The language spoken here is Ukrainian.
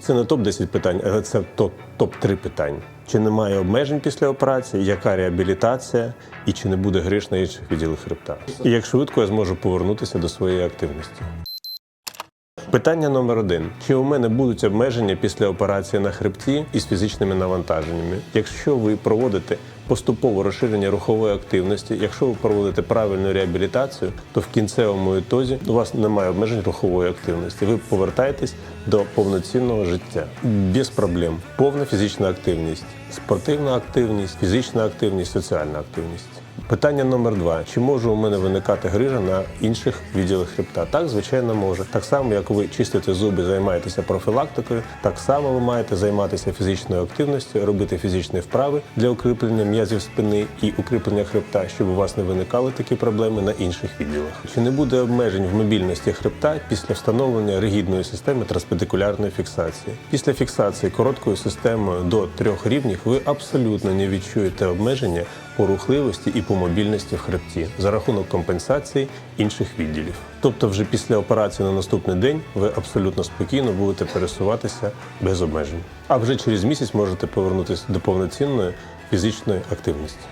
Це не топ-10 питань, але це топ- топ-3 питань. Чи немає обмежень після операції, яка реабілітація і чи не буде гриш на інших відділах хребта? І як швидко я зможу повернутися до своєї активності? Питання номер один: чи у мене будуть обмеження після операції на хребті із фізичними навантаженнями? Якщо ви проводите поступове розширення рухової активності, якщо ви проводите правильну реабілітацію, то в кінцевому ітозі у вас немає обмежень рухової активності. Ви повертаєтесь до повноцінного життя без проблем. Повна фізична активність, спортивна активність, фізична активність, соціальна активність. Питання номер два: чи може у мене виникати грижа на інших відділах хребта? Так, звичайно, може. Так само, як ви чистите зуби, займаєтеся профілактикою, так само ви маєте займатися фізичною активністю, робити фізичні вправи для укріплення м'язів спини і укріплення хребта, щоб у вас не виникали такі проблеми на інших відділах. Чи не буде обмежень в мобільності хребта після встановлення ригідної системи транспедикулярної фіксації? Після фіксації короткою системою до трьох рівнів ви абсолютно не відчуєте обмеження по рухливості і по мобільності в хребті за рахунок компенсації інших відділів. Тобто, вже після операції на наступний день ви абсолютно спокійно будете пересуватися без обмежень. А вже через місяць можете повернутися до повноцінної фізичної активності.